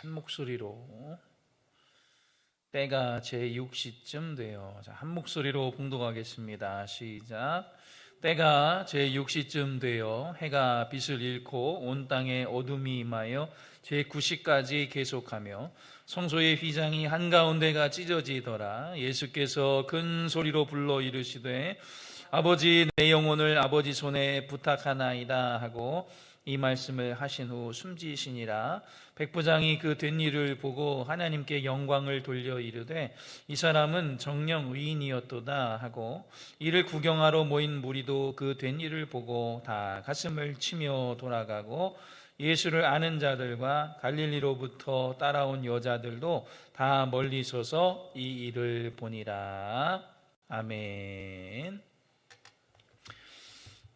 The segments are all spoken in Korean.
한 목소리로 때가 제 6시쯤 돼요. 자, 한 목소리로 봉독하겠습니다. 시작. 때가 제 6시쯤 되어 해가 빛을 잃고 온 땅에 어둠이 임하여 제 9시까지 계속하며 성소의 휘장이 한가운데가 찢어지더라. 예수께서 큰 소리로 불러 이르시되 아버지 내 영혼을 아버지 손에 부탁하나이다 하고 이 말씀을 하신 후 숨지시니라 백부장이 그 된 일을 보고 하나님께 영광을 돌려 이르되 이 사람은 정령 의인이었도다 하고 이를 구경하러 모인 무리도 그 된 일을 보고 다 가슴을 치며 돌아가고 예수를 아는 자들과 갈릴리로부터 따라온 여자들도 다 멀리 서서 이 일을 보니라 아멘.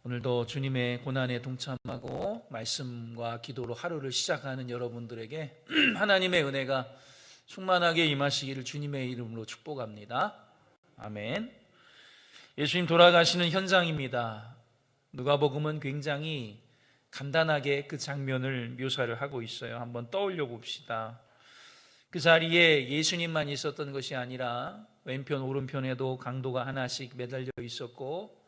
오늘도 주님의 고난에 동참하고 말씀과 기도로 하루를 시작하는 여러분들에게 하나님의 은혜가 충만하게 임하시기를 주님의 이름으로 축복합니다. 아멘. 예수님 돌아가시는 현장입니다. 누가복음은 굉장히 간단하게 그 장면을 묘사를 하고 있어요. 한번 떠올려 봅시다. 그 자리에 예수님만 있었던 것이 아니라 왼편 오른편에도 강도가 하나씩 매달려 있었고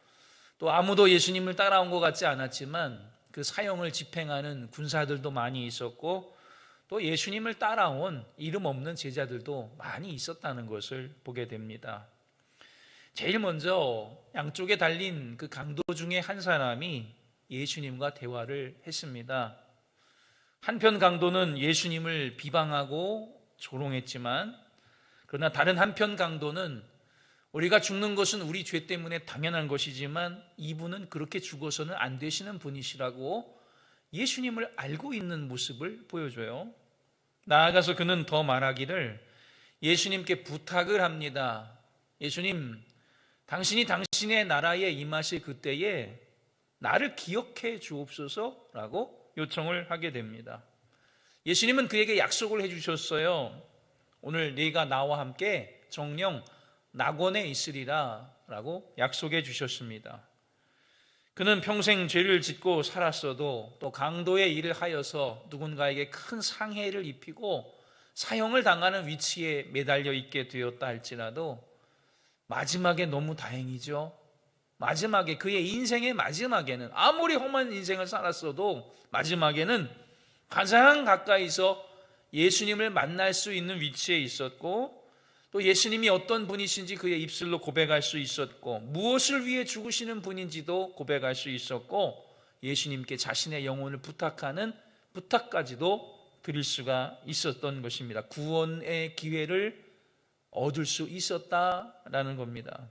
또 아무도 예수님을 따라온 것 같지 않았지만 그 사형을 집행하는 군사들도 많이 있었고 또 예수님을 따라온 이름 없는 제자들도 많이 있었다는 것을 보게 됩니다. 제일 먼저 양쪽에 달린 그 강도 중에 한 사람이 예수님과 대화를 했습니다. 한편 강도는 예수님을 비방하고 조롱했지만 그러나 다른 한편 강도는 우리가 죽는 것은 우리 죄 때문에 당연한 것이지만 이분은 그렇게 죽어서는 안 되시는 분이시라고 예수님을 알고 있는 모습을 보여줘요. 나아가서 그는 더 말하기를 예수님께 부탁을 합니다. 예수님, 당신이 당신의 나라에 임하실 그때에 나를 기억해 주옵소서라고 요청을 하게 됩니다. 예수님은 그에게 약속을 해 주셨어요. 오늘 네가 나와 함께 정령 낙원에 있으리라 라고 약속해 주셨습니다. 그는 평생 죄를 짓고 살았어도 또 강도의 일을 하여서 누군가에게 큰 상해를 입히고 사형을 당하는 위치에 매달려 있게 되었다 할지라도 마지막에 너무 다행이죠. 마지막에 그의 인생의 마지막에는 아무리 험한 인생을 살았어도 마지막에는 가장 가까이서 예수님을 만날 수 있는 위치에 있었고 또 예수님이 어떤 분이신지 그의 입술로 고백할 수 있었고 무엇을 위해 죽으시는 분인지도 고백할 수 있었고 예수님께 자신의 영혼을 부탁하는 부탁까지도 드릴 수가 있었던 것입니다. 구원의 기회를 얻을 수 있었다라는 겁니다.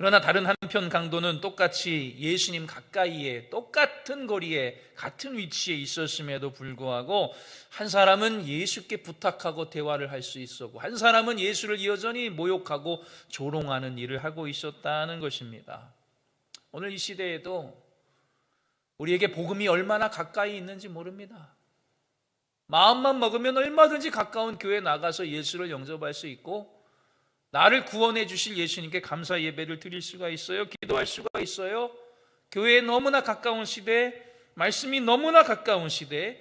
그러나 다른 한편 강도는 똑같이 예수님 가까이에 똑같은 거리에 같은 위치에 있었음에도 불구하고 한 사람은 예수께 부탁하고 대화를 할 수 있었고 한 사람은 예수를 여전히 모욕하고 조롱하는 일을 하고 있었다는 것입니다. 오늘 이 시대에도 우리에게 복음이 얼마나 가까이 있는지 모릅니다. 마음만 먹으면 얼마든지 가까운 교회 나가서 예수를 영접할 수 있고 나를 구원해 주실 예수님께 감사 예배를 드릴 수가 있어요. 기도할 수가 있어요. 교회에 너무나 가까운 시대, 말씀이 너무나 가까운 시대,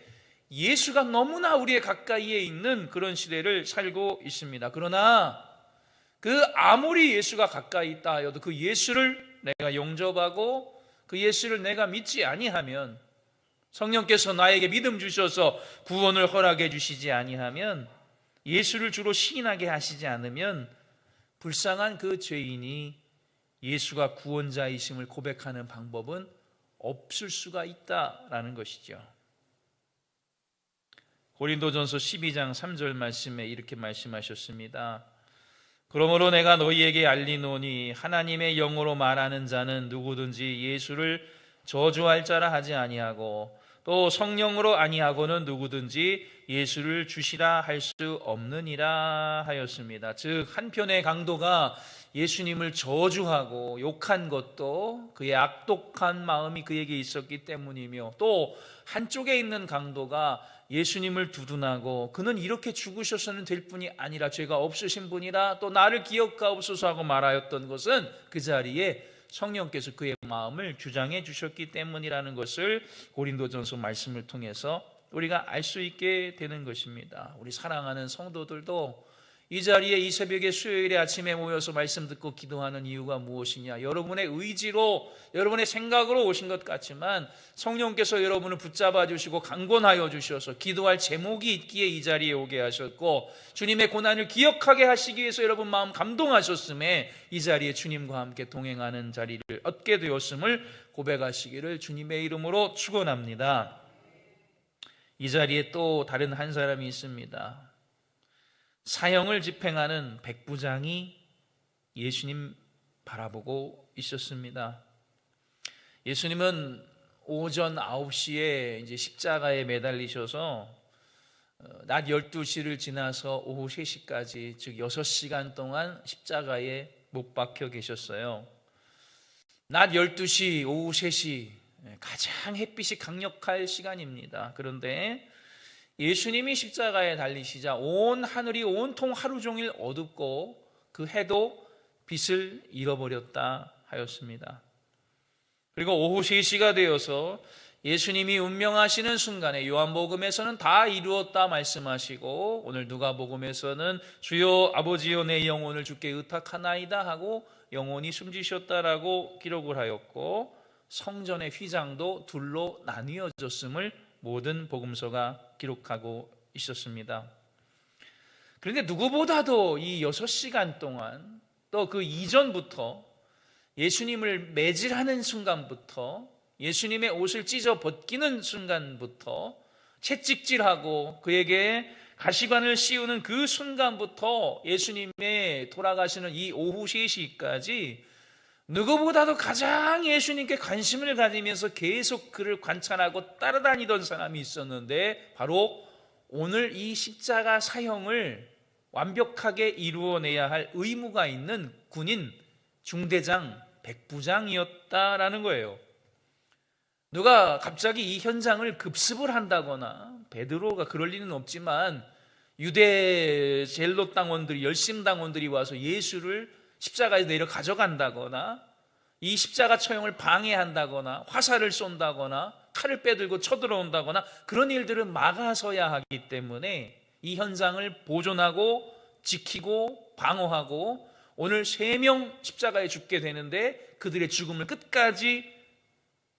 예수가 너무나 우리의 가까이에 있는 그런 시대를 살고 있습니다. 그러나 그 아무리 예수가 가까이 있다 하여도 그 예수를 내가 용접하고 그 예수를 내가 믿지 아니하면 성령께서 나에게 믿음 주셔서 구원을 허락해 주시지 아니하면 예수를 주로 시인하게 하시지 않으면 불쌍한 그 죄인이 예수가 구원자이심을 고백하는 방법은 없을 수가 있다라는 것이죠. 고린도전서 12장 3절 말씀에 이렇게 말씀하셨습니다. 그러므로 내가 너희에게 알리노니 하나님의 영으로 말하는 자는 누구든지 예수를 저주할 자라 하지 아니하고 또 성령으로 아니하고는 누구든지 예수를 주시라 할 수 없느니라 하였습니다. 즉 한편의 강도가 예수님을 저주하고 욕한 것도 그의 악독한 마음이 그에게 있었기 때문이며 또 한쪽에 있는 강도가 예수님을 두둔하고 그는 이렇게 죽으셔서는 될 뿐이 아니라 죄가 없으신 분이라 또 나를 기억하옵소서 하고 말하였던 것은 그 자리에 성령께서 그의 마음을 주장해 주셨기 때문이라는 것을 고린도전서 말씀을 통해서 우리가 알 수 있게 되는 것입니다. 우리 사랑하는 성도들도 이 자리에 이 새벽에 수요일에 아침에 모여서 말씀 듣고 기도하는 이유가 무엇이냐? 여러분의 의지로, 여러분의 생각으로 오신 것 같지만 성령께서 여러분을 붙잡아 주시고 강권하여 주셔서 기도할 제목이 있기에 이 자리에 오게 하셨고 주님의 고난을 기억하게 하시기 위해서 여러분 마음 감동하셨음에 이 자리에 주님과 함께 동행하는 자리를 얻게 되었음을 고백하시기를 주님의 이름으로 축원합니다. 이 자리에 또 다른 한 사람이 있습니다. 사형을 집행하는 백부장이 예수님 바라보고 있었습니다. 예수님은 오전 9시에 이제 십자가에 매달리셔서 어, 낮 12시를 지나서 오후 3시까지 즉 6시간 동안 십자가에 못 박혀 계셨어요. 낮 12시, 오후 3시 가장 햇빛이 강력할 시간입니다. 그런데 예수님이 십자가에 달리시자 온 하늘이 온통 하루 종일 어둡고 그 해도 빛을 잃어버렸다 하였습니다. 그리고 오후 3시가 되어서 예수님이 운명하시는 순간에 요한복음에서는 다 이루었다 말씀하시고 오늘 누가복음에서는 주여 아버지여 내 영혼을 주께 의탁하나이다 하고 영혼이 숨지셨다라고 기록을 하였고 성전의 휘장도 둘로 나뉘어졌음을 모든 복음서가 기록하고 있었습니다. 그런데 누구보다도 이 6시간 동안 또 그 이전부터 예수님을 매질하는 순간부터 예수님의 옷을 찢어 벗기는 순간부터 채찍질하고 그에게 가시관을 씌우는 그 순간부터 예수님의 돌아가시는 이 오후 3시까지 누구보다도 가장 예수님께 관심을 가지면서 계속 그를 관찰하고 따라다니던 사람이 있었는데 바로 오늘 이 십자가 사형을 완벽하게 이루어내야 할 의무가 있는 군인 중대장 백부장이었다라는 거예요. 누가 갑자기 이 현장을 급습을 한다거나 베드로가 그럴 리는 없지만 유대 젤로 당원들이 열심 당원들이 와서 예수를 십자가에 내려 가져간다거나 이 십자가 처형을 방해한다거나 화살을 쏜다거나 칼을 빼들고 쳐들어온다거나 그런 일들은 막아서야 하기 때문에 이 현장을 보존하고 지키고 방어하고 오늘 세 명 십자가에 죽게 되는데 그들의 죽음을 끝까지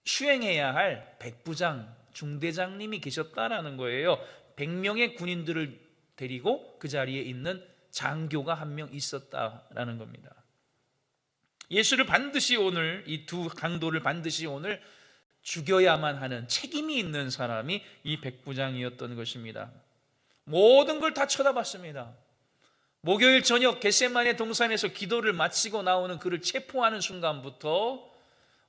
수행해야 할 백부장, 중대장님이 계셨다라는 거예요. 100명의 군인들을 데리고 그 자리에 있는 장교가 한 명 있었다라는 겁니다. 예수를 반드시 오늘 이 두 강도를 반드시 오늘 죽여야만 하는 책임이 있는 사람이 이 백부장이었던 것입니다. 모든 걸 다 쳐다봤습니다. 목요일 저녁 겟세만의 동산에서 기도를 마치고 나오는 그를 체포하는 순간부터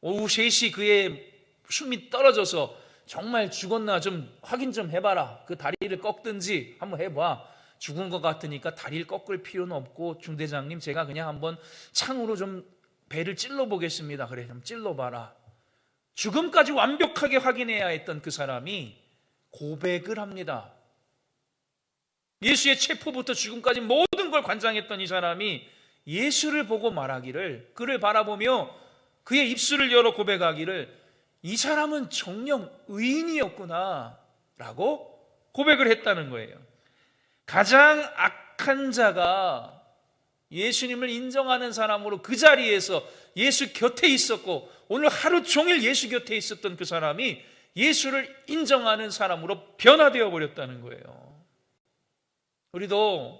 오후 3시 그의 숨이 떨어져서 정말 죽었나 좀 확인 좀 해봐라. 그 다리를 꺾든지 한번 해봐. 죽은 것 같으니까 다리를 꺾을 필요는 없고 중대장님 제가 그냥 한번 창으로 좀 배를 찔러 보겠습니다. 그래 좀 찔러 봐라. 죽음까지 완벽하게 확인해야 했던 그 사람이 고백을 합니다. 예수의 체포부터 죽음까지 모든 걸 관장했던 이 사람이 예수를 보고 말하기를 그를 바라보며 그의 입술을 열어 고백하기를 이 사람은 정령 의인이었구나 라고 고백을 했다는 거예요. 가장 악한 자가 예수님을 인정하는 사람으로 그 자리에서 예수 곁에 있었고 오늘 하루 종일 예수 곁에 있었던 그 사람이 예수를 인정하는 사람으로 변화되어 버렸다는 거예요. 우리도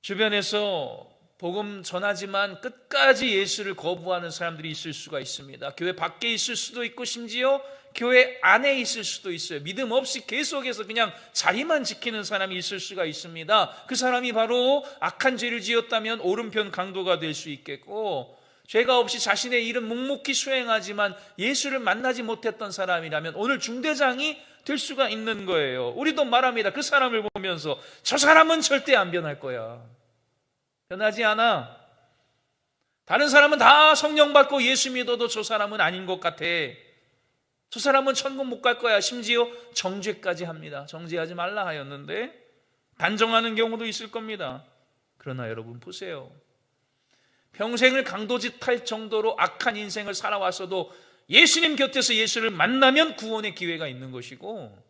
주변에서 복음 전하지만 끝까지 예수를 거부하는 사람들이 있을 수가 있습니다. 교회 밖에 있을 수도 있고 심지어 교회 안에 있을 수도 있어요. 믿음 없이 계속해서 그냥 자리만 지키는 사람이 있을 수가 있습니다. 그 사람이 바로 악한 죄를 지었다면 오른편 강도가 될 수 있겠고 죄가 없이 자신의 일은 묵묵히 수행하지만 예수를 만나지 못했던 사람이라면 오늘 중대장이 될 수가 있는 거예요. 우리도 말합니다. 그 사람을 보면서 저 사람은 절대 안 변할 거야. 변하지 않아. 다른 사람은 다 성령 받고 예수 믿어도 저 사람은 아닌 것 같아. 저 사람은 천국 못 갈 거야. 심지어 정죄까지 합니다. 정죄하지 말라 하였는데 단정하는 경우도 있을 겁니다. 그러나 여러분 보세요. 평생을 강도짓할 정도로 악한 인생을 살아왔어도 예수님 곁에서 예수를 만나면 구원의 기회가 있는 것이고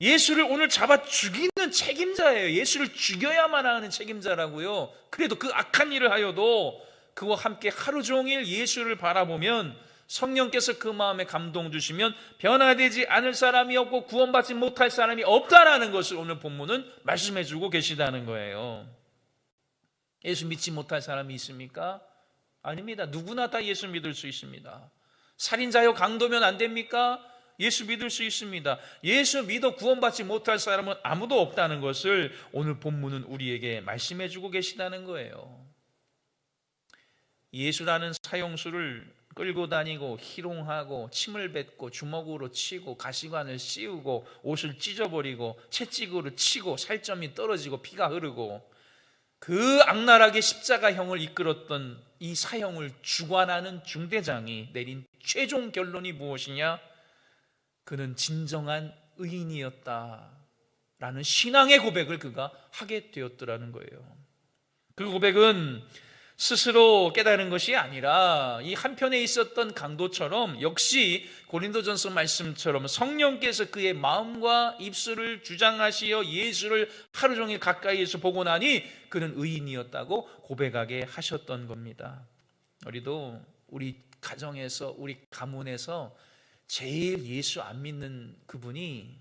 예수를 오늘 잡아 죽이는 책임자예요. 예수를 죽여야만 하는 책임자라고요. 그래도 그 악한 일을 하여도 그와 함께 하루 종일 예수를 바라보면 성령께서 그 마음에 감동 주시면 변화되지 않을 사람이 없고 구원받지 못할 사람이 없다라는 것을 오늘 본문은 말씀해 주고 계시다는 거예요. 예수 믿지 못할 사람이 있습니까? 아닙니다. 누구나 다 예수 믿을 수 있습니다. 살인자요 강도면 안 됩니까? 예수 믿을 수 있습니다. 예수 믿어 구원받지 못할 사람은 아무도 없다는 것을 오늘 본문은 우리에게 말씀해 주고 계시다는 거예요. 예수라는 사형수를 끌고 다니고 희롱하고 침을 뱉고 주먹으로 치고 가시관을 씌우고 옷을 찢어버리고 채찍으로 치고 살점이 떨어지고 피가 흐르고 그 악랄하게 십자가형을 이끌었던 이 사형을 주관하는 중대장이 내린 최종 결론이 무엇이냐? 그는 진정한 의인이었다 라는 신앙의 고백을 그가 하게 되었더라는 거예요. 그 고백은 스스로 깨달은 것이 아니라 이 한편에 있었던 강도처럼 역시 고린도전서 말씀처럼 성령께서 그의 마음과 입술을 주장하시어 예수를 하루 종일 가까이에서 보고 나니 그는 의인이었다고 고백하게 하셨던 겁니다. 우리도 우리 가정에서 우리 가문에서 제일 예수 안 믿는 그분이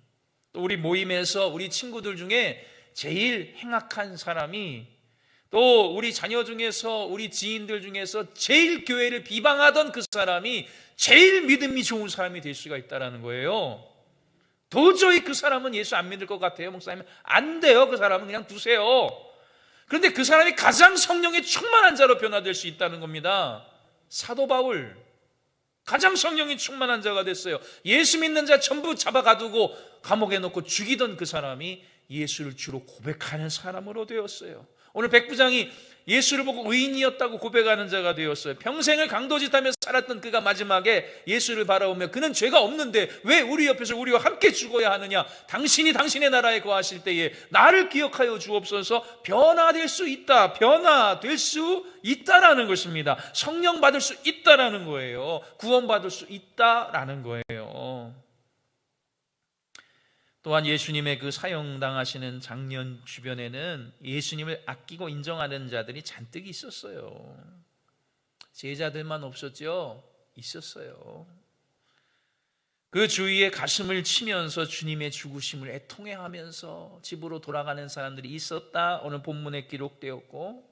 또 우리 모임에서 우리 친구들 중에 제일 행악한 사람이 또 우리 자녀 중에서 우리 지인들 중에서 제일 교회를 비방하던 그 사람이 제일 믿음이 좋은 사람이 될 수가 있다라는 거예요. 도저히 그 사람은 예수 안 믿을 것 같아요, 목사님. 안 돼요. 그 사람은 그냥 두세요. 그런데 그 사람이 가장 성령에 충만한 자로 변화될 수 있다는 겁니다. 사도 바울 가장 성령이 충만한 자가 됐어요. 예수 믿는 자 전부 잡아 가두고 감옥에 넣고 죽이던 그 사람이 예수를 주로 고백하는 사람으로 되었어요. 오늘 백부장이 예수를 보고 의인이었다고 고백하는 자가 되었어요. 평생을 강도짓하며 살았던 그가 마지막에 예수를 바라보며 그는 죄가 없는데 왜 우리 옆에서 우리와 함께 죽어야 하느냐? 당신이 당신의 나라에 거하실 때에 나를 기억하여 주옵소서 변화될 수 있다. 변화될 수 있다라는 것입니다. 성령 받을 수 있다라는 거예요. 구원받을 수 있다라는 거예요. 또한 예수님의 그 사형당하시는 장년 주변에는 예수님을 아끼고 인정하는 자들이 잔뜩 있었어요. 제자들만 없었죠? 있었어요. 그 주위에 가슴을 치면서 주님의 죽으심을 애통해 하면서 집으로 돌아가는 사람들이 있었다. 오늘 본문에 기록되었고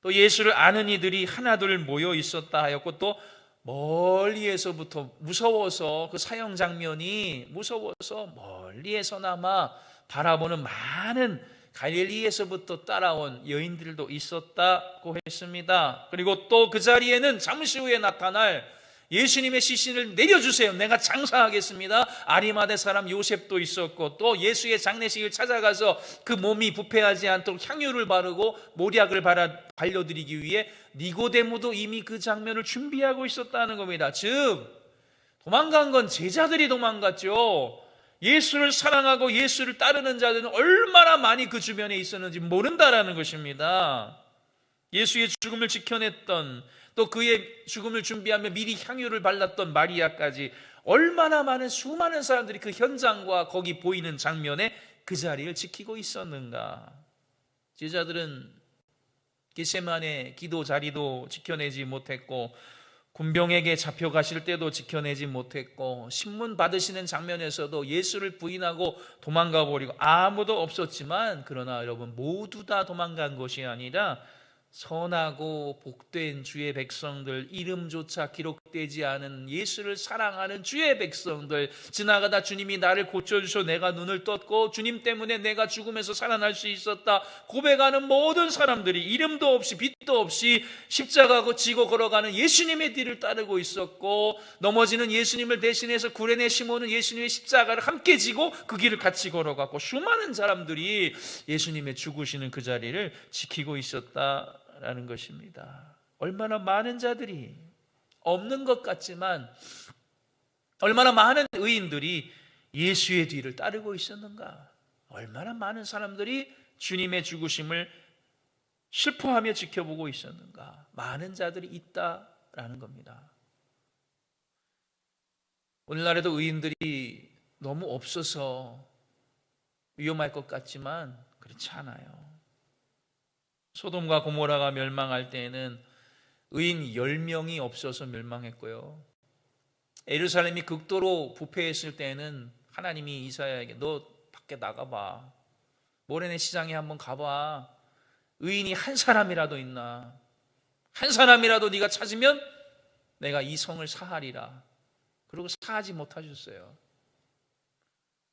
또 예수를 아는 이들이 하나둘 모여 있었다 하였고 또 멀리에서부터 무서워서 그 사형 장면이 무서워서 멀 리에서나마 바라보는 많은 갈릴리에서부터 따라온 여인들도 있었다고 했습니다. 그리고 또 그 자리에는 잠시 후에 나타날 예수님의 시신을 내려주세요. 내가 장사하겠습니다. 아리마대 사람 요셉도 있었고 또 예수의 장례식을 찾아가서 그 몸이 부패하지 않도록 향유를 바르고 모략을 발려드리기 위해 니고데모도 이미 그 장면을 준비하고 있었다는 겁니다. 즉 도망간 건 제자들이 도망갔죠. 예수를 사랑하고 예수를 따르는 자들은 얼마나 많이 그 주변에 있었는지 모른다라는 것입니다. 예수의 죽음을 지켜냈던 또 그의 죽음을 준비하며 미리 향유를 발랐던 마리아까지 얼마나 많은 수많은 사람들이 그 현장과 거기 보이는 장면에 그 자리를 지키고 있었는가. 제자들은 게세만의 기도 자리도 지켜내지 못했고 군병에게 잡혀가실 때도 지켜내지 못했고 신문 받으시는 장면에서도 예수를 부인하고 도망가 버리고 아무도 없었지만 그러나 여러분 모두 다 도망간 것이 아니라 선하고 복된 주의 백성들 이름조차 기록되지 않은 예수를 사랑하는 주의 백성들 지나가다 주님이 나를 고쳐주셔 내가 눈을 떴고 주님 때문에 내가 죽음에서 살아날 수 있었다. 고백하는 모든 사람들이 이름도 없이 빛도 없이 십자가고 지고 걸어가는 예수님의 뒤를 따르고 있었고 넘어지는 예수님을 대신해서 구레네 시몬은 예수님의 십자가를 함께 지고 그 길을 같이 걸어갔고 수많은 사람들이 예수님의 죽으시는 그 자리를 지키고 있었다 라는 것입니다. 얼마나 많은 자들이 없는 것 같지만 얼마나 많은 의인들이 예수의 뒤를 따르고 있었는가? 얼마나 많은 사람들이 주님의 죽으심을 슬퍼하며 지켜보고 있었는가? 많은 자들이 있다라는 겁니다. 오늘날에도 의인들이 너무 없어서 위험할 것 같지만 그렇지 않아요. 소돔과 고모라가 멸망할 때에는 의인 10명이 없어서 멸망했고요. 에루살렘이 극도로 부패했을 때에는 하나님이 이사야에게 너 밖에 나가봐. 모래내 시장에 한번 가봐. 의인이 한 사람이라도 있나? 한 사람이라도 네가 찾으면 내가 이 성을 사하리라. 그리고 사하지 못하셨어요.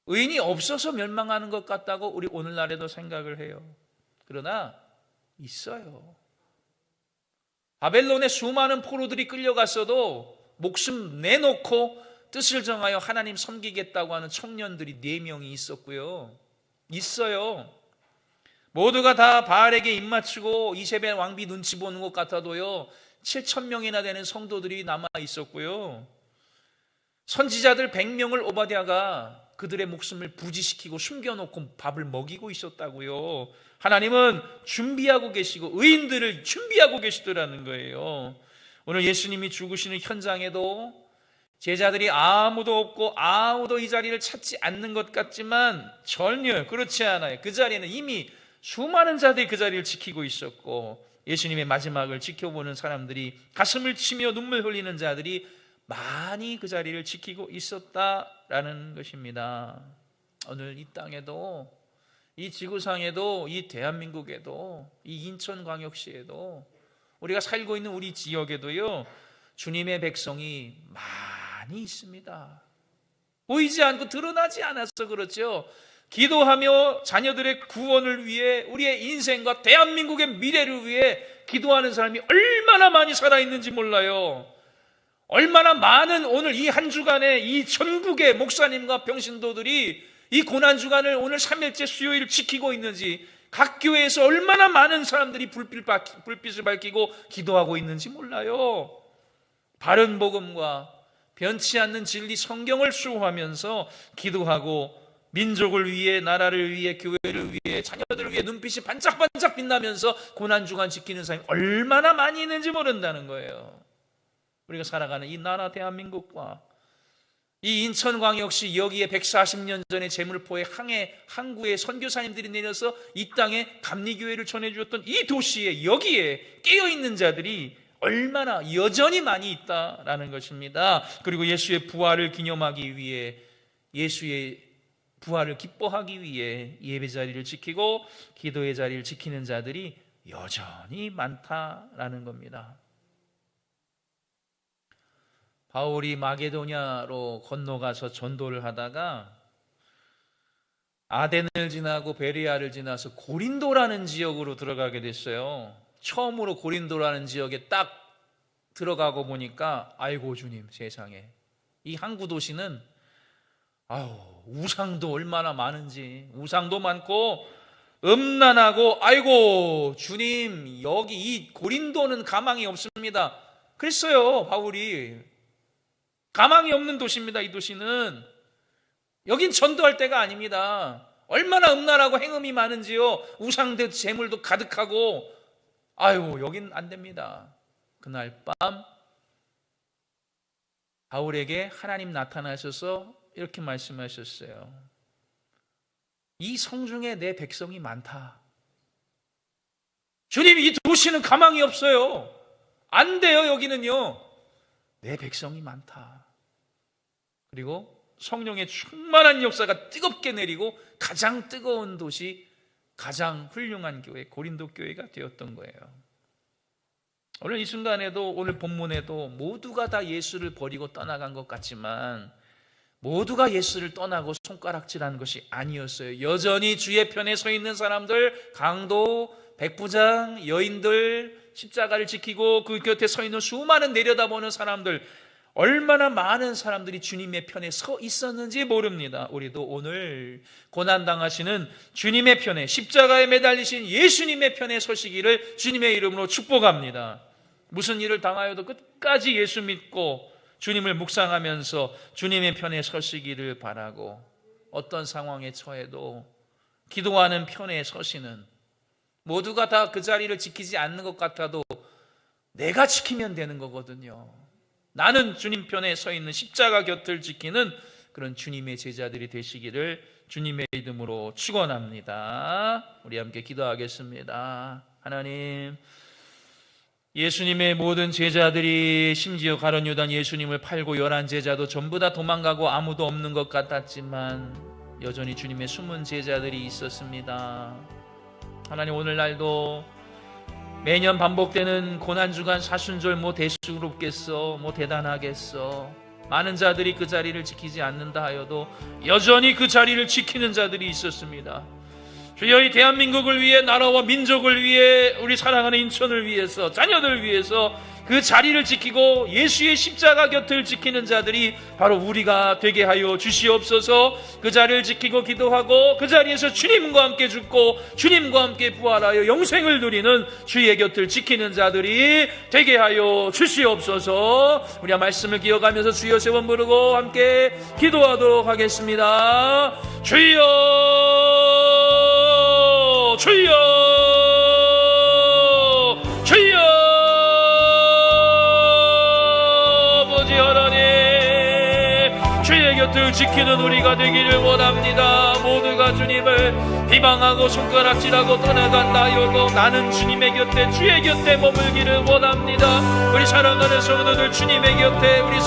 의인이 없어서 멸망하는 것 같다고 우리 오늘날에도 생각을 해요. 그러나 있어요. 바벨론의 수많은 포로들이 끌려갔어도 목숨 내놓고 뜻을 정하여 하나님 섬기겠다고 하는 청년들이 네 명이 있었고요. 있어요. 모두가 다 바알에게 입맞추고 이세벨 왕비 눈치 보는 것 같아도요. 7천 명이나 되는 성도들이 남아 있었고요. 선지자들 100명을 오바댜가 그들의 목숨을 부지시키고 숨겨놓고 밥을 먹이고 있었다고요. 하나님은 준비하고 계시고 의인들을 준비하고 계시더라는 거예요. 오늘 예수님이 죽으시는 현장에도 제자들이 아무도 없고 아무도 이 자리를 찾지 않는 것 같지만 전혀 그렇지 않아요. 그 자리에는 이미 수많은 자들이 그 자리를 지키고 있었고 예수님의 마지막을 지켜보는 사람들이 가슴을 치며 눈물 흘리는 자들이 많이 그 자리를 지키고 있었다라는 것입니다. 오늘 이 땅에도 이 지구상에도 이 대한민국에도 이 인천광역시에도 우리가 살고 있는 우리 지역에도요 주님의 백성이 많이 있습니다. 보이지 않고 드러나지 않아서 그렇죠. 기도하며 자녀들의 구원을 위해 우리의 인생과 대한민국의 미래를 위해 기도하는 사람이 얼마나 많이 살아있는지 몰라요. 얼마나 많은 오늘 이 한 주간에 이 전국의 목사님과 병신도들이 이 고난 주간을 오늘 3일째 수요일 지키고 있는지 각 교회에서 얼마나 많은 사람들이 불빛, 불빛을 밝히고 기도하고 있는지 몰라요. 바른 복음과 변치 않는 진리 성경을 수호하면서 기도하고 민족을 위해 나라를 위해 교회를 위해 자녀들을 위해 눈빛이 반짝반짝 빛나면서 고난 주간 지키는 사람이 얼마나 많이 있는지 모른다는 거예요. 우리가 살아가는 이 나라 대한민국과 이 인천광역시 여기에 140년 전에 제물포에 항해 항구에 선교사님들이 내려서 이 땅에 감리교회를 전해주었던 이 도시에 여기에 깨어 있는 자들이 얼마나 여전히 많이 있다라는 것입니다. 그리고 예수의 부활을 기념하기 위해 예수의 부활을 기뻐하기 위해 예배 자리를 지키고 기도의 자리를 지키는 자들이 여전히 많다라는 겁니다. 바울이 마게도냐로 건너가서 전도를 하다가 아덴을 지나고 베리아를 지나서 고린도라는 지역으로 들어가게 됐어요. 처음으로 고린도라는 지역에 딱 들어가고 보니까 아이고 주님 세상에 이 항구 도시는 아우 우상도 얼마나 많은지 우상도 많고 음란하고 아이고 주님 여기 이 고린도는 가망이 없습니다. 그랬어요 바울이 가망이 없는 도시입니다. 이 도시는 여긴 전도할 때가 아닙니다. 얼마나 음란하고 행음이 많은지요. 우상대 재물도 가득하고 아유 여긴 안 됩니다. 그날 밤 바울에게 하나님 나타나셔서 이렇게 말씀하셨어요. 이 성중에 내 백성이 많다. 주님 이 도시는 가망이 없어요. 안 돼요 여기는요. 내 백성이 많다. 그리고 성령의 충만한 역사가 뜨겁게 내리고 가장 뜨거운 도시, 가장 훌륭한 교회, 고린도 교회가 되었던 거예요. 오늘 이 순간에도 오늘 본문에도 모두가 다 예수를 버리고 떠나간 것 같지만 모두가 예수를 떠나고 손가락질하는 것이 아니었어요. 여전히 주의 편에 서 있는 사람들, 강도, 백부장, 여인들, 십자가를 지키고 그 곁에 서 있는 수많은 내려다보는 사람들, 얼마나 많은 사람들이 주님의 편에 서 있었는지 모릅니다. 우리도 오늘 고난당하시는 주님의 편에 십자가에 매달리신 예수님의 편에 서시기를 주님의 이름으로 축복합니다. 무슨 일을 당하여도 끝까지 예수 믿고 주님을 묵상하면서 주님의 편에 서시기를 바라고 어떤 상황에 처해도 기도하는 편에 서시는 모두가 다 그 자리를 지키지 않는 것 같아도 내가 지키면 되는 거거든요. 나는 주님 편에 서 있는 십자가 곁을 지키는 그런 주님의 제자들이 되시기를 주님의 이름으로 축원합니다. 우리 함께 기도하겠습니다. 하나님 예수님의 모든 제자들이 심지어 가론 유단 예수님을 팔고 열한 제자도 전부 다 도망가고 아무도 없는 것 같았지만 여전히 주님의 숨은 제자들이 있었습니다. 하나님 오늘날도 매년 반복되는 고난 주간 사순절 뭐 대수롭겠어 뭐 대단하겠어 많은 자들이 그 자리를 지키지 않는다 하여도 여전히 그 자리를 지키는 자들이 있었습니다. 주여 이 대한민국을 위해 나라와 민족을 위해 우리 사랑하는 인천을 위해서 자녀들 위해서 그 자리를 지키고 예수의 십자가 곁을 지키는 자들이 바로 우리가 되게 하여 주시옵소서. 그 자리를 지키고 기도하고 그 자리에서 주님과 함께 죽고 주님과 함께 부활하여 영생을 누리는 주의 곁을 지키는 자들이 되게 하여 주시옵소서. 우리 말씀을 기억하면서 주여 세번 부르고 함께 기도하도록 하겠습니다. 주여! 주여 지키는 우리가 되기를 원합니다. 모두가 주님을 비방하고 손가락질하고 떠나간다. 하여도 나는 주님의 곁에 주의 곁에 머물기를 원합니다. 우리 사랑하는 성도들 주님의 곁에 우리